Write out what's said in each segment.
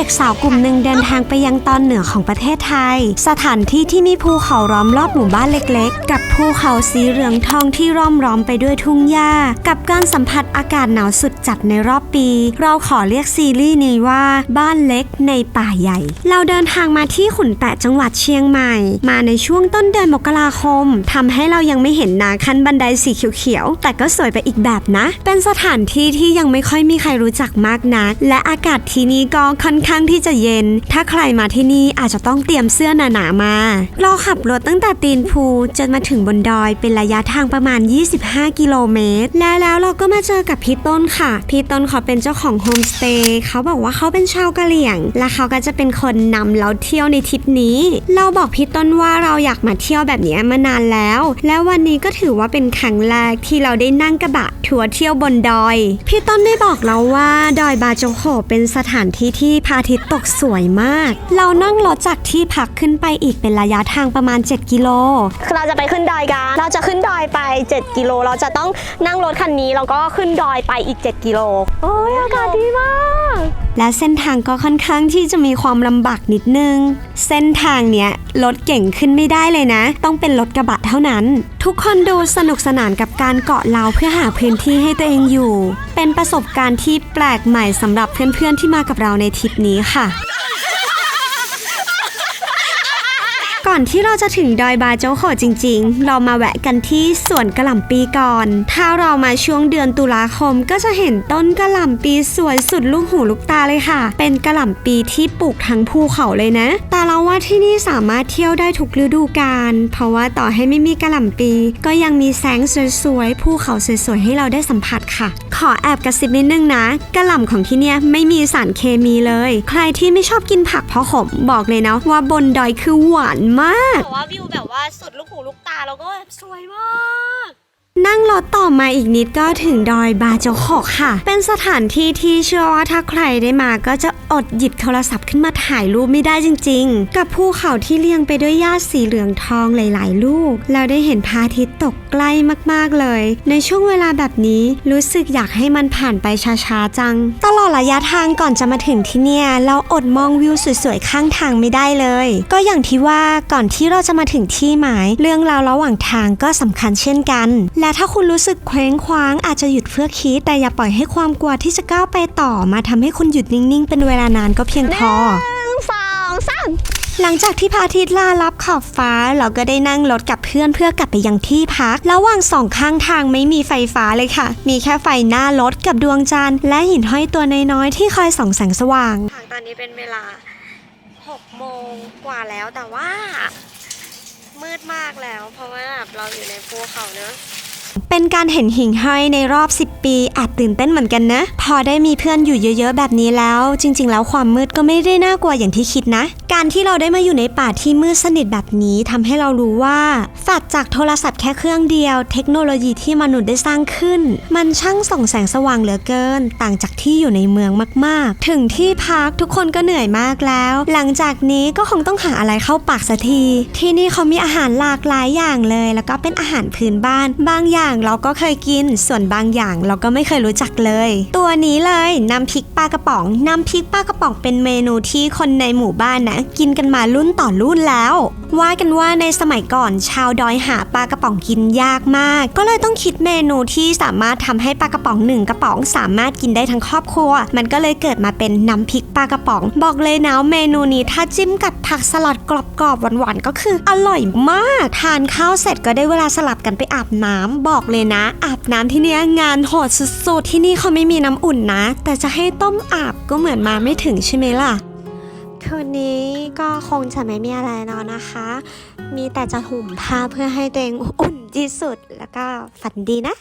ด็กสาวกลุ่มหนึ่งเดินทางไปยังตอนเหนือของประเทศไทย สถานที่ที่มีภูเขาล้อมรอบหมู่บ้านเล็กๆ กับภูเขาสีเหลืองทองที่ร่อมร้อมไปด้วยทุ่งหญ้า กับการสัมผัสอากาศหนาวสุดจัดในรอบปี เราขอเรียกซีรีส์นี้ว่าบ้านเล็กในป่าใหญ่ เราเดินทางมาที่ขุนแปะจังหวัดเชียงใหม่ มาในช่วงต้นเดือนมกราคมทำให้เรายังไม่เห็นนาคันบันไดสีเขียวๆแต่ก็สวยไปอีกแบบนะ เป็นสถานที่ที่ยังไม่ค่อยมีใครรู้จักมากนัก และอากาศที่นี่ก็ค่อนข้างที่จะเย็น ถ้าใครมาที่นี่อาจจะต้องเตรียมเสื้อหนาๆมา เราขับรถตั้งแต่ตีนภูจนมาถึงบนดอยเป็นระยะทางประมาณ 25 กิโลเมตร และแล้วเราก็มาเจอกับพี่ต้นค่ะ พี่ต้นเขาเป็นเจ้าของโฮมสเตย์เขาบอกว่าเขาเป็นชาวกะเหรี่ยง และเขาก็จะเป็นคนนำเราเที่ยวในทริปนี้ เราบอกพี่ต้นว่าเราอยากมาเที่ยวแบบนี้มานานแล้ว และวันนี้ก็ถือว่าเป็นครั้งแรกที่เราได้นั่งกระบะทัวร์เที่ยวบนดอย พี่ต้นได้บอกเราว่าดอยบาโจโขเป็นสถานที่ที่พระอาทิตย์ตกสวยมาก เรานั่งรถจากที่พักขึ้นไปอีกเป็นระยะทางประมาณ 7 กิโล คือเราจะไปขึ้นดอยกัน เราจะขึ้นดอยไป 7 กิโล เราจะต้องนั่งรถคันนี้แล้วก็ขึ้นดอยไปอีก 7 กิโล โอ้ยอากาศดีมาก และเส้นทางก็ค่อนข้างที่จะมีความลำบากนิดนึง เส้นทางเนี้ยรถเก่งขึ้นไม่ได้เลยนะ ต้องเป็นรถกระบะเท่านั้น ทุกคนดูสนุกสนานกับการเกาะเลาเพื่อหาพื้นที่ให้ตัวเองอยู่ เป็นประสบการณ์ที่แปลกใหม่สำหรับเพื่อนๆที่มากับเราในทริปนี้ค่ะ ก่อนที่เราจะถึงดอยบาโจโขจริง ๆ เรามาแวะกันที่สวนกระหล่ำปีก่อน ถ้าเรามาช่วงเดือนตุลาคมก็จะเห็นต้นกระหล่ำปีสวยสุดลูกหูลูกตาเลยค่ะ เป็นกระหล่ำปีที่ปลูกทั้งภูเขาเลยนะ แต่เราว่าที่นี่สามารถเที่ยวได้ทุกฤดูกาล เพราะว่าต่อให้ไม่มีกระหล่ำปี ก็ยังมีแสงสวยๆ ภูเขาสวยๆ ให้เราได้สัมผัสค่ะ ขอแอบกระซิบนิดนึงนะกระหล่ำของที่เนี่ยไม่มีสารเคมีเลย ใครที่ไม่ชอบกินผักเพราะขมบอกเลยนะว่าบนดอยคือหวานมาก แต่ว่าวิวแบบว่าสุดลูกหูลูกตาแล้วก็แบบสวยมาก นั่งรถต่อมาอีกนิดก็ถึงดอยบาโจโขกค่ะ เป็นสถานที่ที่เชื่อว่าถ้าใครได้มาก็จะอดหยิบโทรศัพท์ขึ้นมาถ่ายรูปไม่ได้จริงๆ กับภูเขาที่เรียงไปด้วยหญ้าสีเหลืองทองหลายๆ ลูกเราได้เห็นพระอาทิตย์ตกใกล้มากๆเลย ในช่วงเวลาแบบนี้รู้สึกอยากให้มันผ่านไปช้าๆจัง ตลอดระยะทางก่อนจะมาถึงที่เนี่ย เราอดมองวิวสวยๆข้างทางไม่ได้เลย ก็อย่างที่ว่าก่อนที่เราจะมาถึงที่หมาย เรื่องราวระหว่างทางก็สำคัญเช่นกันและถ้าคุณรู้สึกเคว้งคว้างอาจจะหยุดเพื่อคิด แต่อย่าปล่อยให้ความกลัวที่จะก้าวไปต่อ มาทำให้คุณหยุดนิ่งๆ เป็นเวลานานก็เพียงพอ หนึ่งสองสามหลังจากที่พระอาทิตย์ล่าลับขอบฟ้า เราก็ได้นั่งรถกับเพื่อนเพื่อกลับไปยังที่พัก ระหว่างสองข้างทางไม่มีไฟฟ้าเลยค่ะ มีแค่ไฟหน้ารถกับดวงจันทร์และหินห้อยตัวน้อยๆที่คอยส่องแสงสว่าง ทางตอนนี้เป็นเวลา 6 โมงกว่าแล้วแต่ว่า มืดมากแล้ว เพราะว่าแบบเราอยู่ในภูเขาเนอะ เป็นการเห็นหิ่งห้อยในรอบ10 ปีอาจตื่นเต้นเหมือนกันนะ พอได้มีเพื่อนอยู่เยอะๆ แบบนี้แล้ว จริง ๆ แล้วความมืดก็ไม่ได้น่ากลัวอย่างที่คิดนะ การที่เราได้มาอยู่ในป่าที่มืดสนิทแบบนี้ทำให้เรารู้ว่าฝัดจากโทรศัพท์แค่เครื่องเดียว เทคโนโลยีที่มนุษย์ได้สร้างขึ้น มันช่างส่องแสงสว่างเหลือเกิน ต่างจากที่อยู่ในเมืองมาก ๆ ถึงที่พักทุกคนก็เหนื่อยมากแล้ว หลังจากนี้ก็คงต้องหาอะไรเข้าปากสักที ที่นี่เขามีอาหารหลากหลายอย่างเลย แล้วก็เป็นอาหารพื้นบ้าน บางอย่างเราก็เคยกิน ส่วนบางอย่างเราก็ไม่เคยรู้จักเลย ตัวนี้เลยน้ำพริกปลากระป๋องน้ำพริกปลากระป๋องเป็นเมนูที่คนในหมู่บ้านนะกินกันมารุ่นต่อรุ่นแล้ว ว่ากันว่าในสมัยก่อนชาวดอยหาปลากระป๋องกินยากมาก ก็เลยต้องคิดเมนูที่สามารถทำให้ปลากระป๋องหนึ่งกระป๋อง สามารถกินได้ทั้งครอบครัว มันก็เลยเกิดมาเป็นน้ำพริกปลากระป๋อง บอกเลยนะเมนูนี้ถ้าจิ้มกับผักสลัดกรอบๆหวานๆก็คืออร่อยมาก ทานข้าวเสร็จก็ได้เวลาสลับกันไปอาบน้ำบอกเลยนะ อาบน้ำที่เนี้ยงานโหดสุดๆ ที่นี่เขาไม่มีน้ำอุ่นนะ แต่จะให้ต้มอาบก็เหมือนมาไม่ถึงใช่ไหมล่ะ คืนนี้ก็คงจะไม่มีอะไรแล้วนะคะ มีแต่จะห่มผ้าเพื่อให้ตัวเองอุ่นที่สุด แล้วก็ฝันดีนะ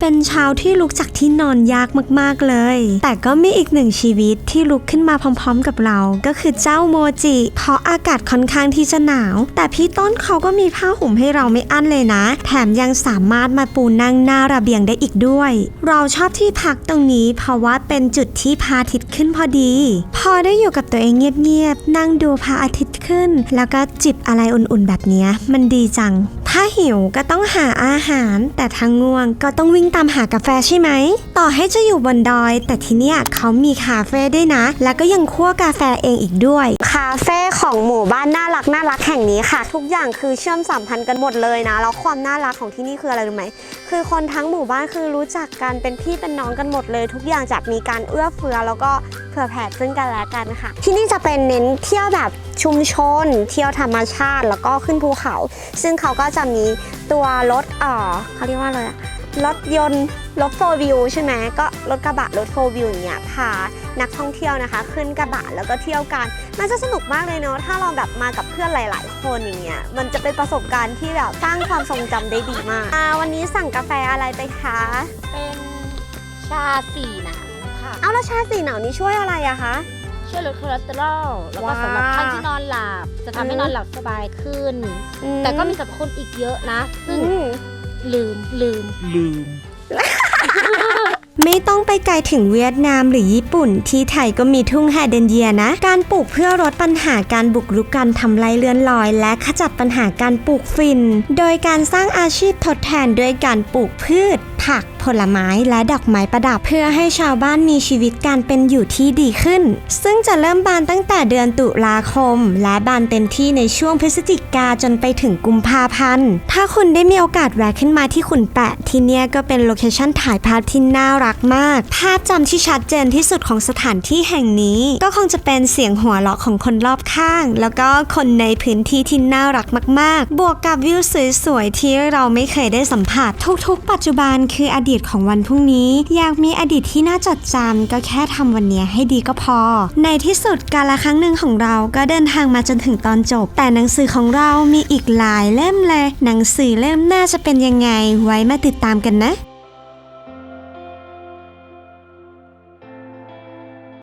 เป็นเช้าที่ลุกจากที่นอนยากมากๆเลย แต่ก็มีอีกหนึ่งชีวิตที่ลุกขึ้นมาพร้อม ๆ กับเรา ก็คือเจ้าโมจิ เพราะอากาศค่อนข้างที่จะหนาว แต่พี่ต้นเขาก็มีผ้าห่มให้เราไม่อั้นเลยนะ แถมยังสามารถมาปูนั่งหน้าระเบียงได้อีกด้วย เราชอบที่พักตรงนี้ เพราะว่าเป็นจุดที่พระอาทิตย์ขึ้นพอดี พอได้อยู่กับตัวเองเงียบๆนั่งดูพระอาทิตย์ขึ้น แล้วก็จิบอะไรอุ่นๆแบบนี้มันดีจัง ถ้าหิวก็ต้องหาอาหาร แต่ถ้าง่วงก็ต้องวิ่งตามหากาแฟใช่ไหม ต่อให้จะอยู่บนดอย แต่ที่เนี่ยเขามีคาเฟ่ด้วยนะ แล้วก็ยังคั่วกาแฟเองอีกด้วย คาเฟ่ของหมู่บ้านน่ารักน่ารักแห่งนี้ค่ะ ทุกอย่างคือเชื่อมสัมพันธ์กันหมดเลยนะ แล้วความน่ารักของที่นี่คืออะไรรู้ไหม คือคนทั้งหมู่บ้านคือรู้จักกันเป็นพี่เป็นน้องกันหมดเลย ทุกอย่างจะมีการเอื้อเฟื้อแล้วก็เผื่อแผ่ซึ่งกันและกันค่ะ ที่นี่จะเป็นเน้นเที่ยวแบบชุมชน เที่ยวธรรมชาติแล้วก็ขึ้นภูเขา ซึ่งเขาก็จะมีตัวรถเอ่อเขาเรียกว่าอะไรอะรถยนต์รถโฟวิวใช่ไหมก็รถกระบะรถโฟวิวอย่างเงี้ยพานักท่องเที่ยวนะคะ ขึ้นกระบะแล้วก็เที่ยวกัน มันจะสนุกมากเลยเนาะถ้าเราแบบมากับเพื่อนหลาย ๆ คนอย่างเงี้ยมันจะเป็นประสบการณ์ที่แบบสร้างความทรงจำได้ดีมากอ่าวันนี้สั่งกาแฟอะไรไปคะเป็นชาสีหนาวค่ะเอาแล้วชาสีหนาวนี้ช่วยอะไรอะคะ ช่วยลดคอเลสเตอรอลแล้วก็ว้าว สำหรับท่านที่นอนหลับ จะทำให้อืมนอนหลับสบายขึ้น อืแต่ก็มีสรรพคุณอีกเยอะนะ ซึ่งอืม ลืมลืม ลืม ไม่ต้องไปไกลถึงเวียดนามหรือญี่ปุ่น ที่ไทยก็มีทุ่งแฮเดนเยียนะ การปลูกเพื่อลดปัญหาการบุกรุกการทำลายเลือนลอย และขจัดปัญหาการปลูกฝิ่น โดยการสร้างอาชีพทดแทนด้วยการปลูกพืช ผัก ผลไม้และดอกไม้ประดับ เพื่อให้ชาวบ้านมีชีวิตการเป็นอยู่ที่ดีขึ้น ซึ่งจะเริ่มบานตั้งแต่เดือนตุลาคม และบานเต็มที่ในช่วงพฤศจิกาจนไปถึงกุมภาพันธ์ ถ้าคุณได้มีโอกาสแวะขึ้นมาที่ขุนแปะที่เนี่ยก็เป็นโลเคชั่นถ่ายภาพที่น่ารักมาก ภาพจำที่ชัดเจนที่สุดของสถานที่แห่งนี้ ก็คงจะเป็นเสียงหัวเราะของคนรอบข้าง แล้วก็คนในพื้นที่ที่น่ารักมาก ๆ บวกกับวิวสวยๆที่เราไม่เคยได้สัมผัสทุก ๆ ปัจจุบันคืออดีตของวันพรุ่งนี้ อยากมีอดีตที่น่าจดจำก็แค่ทำวันนี้ให้ดีก็พอ ในที่สุดการละครั้งหนึ่งของเราก็เดินทางมาจนถึงตอนจบ แต่หนังสือของเรามีอีกหลายเล่มเลย หนังสือเล่มน่าจะเป็นยังไงไว้มาติดตามกันนะ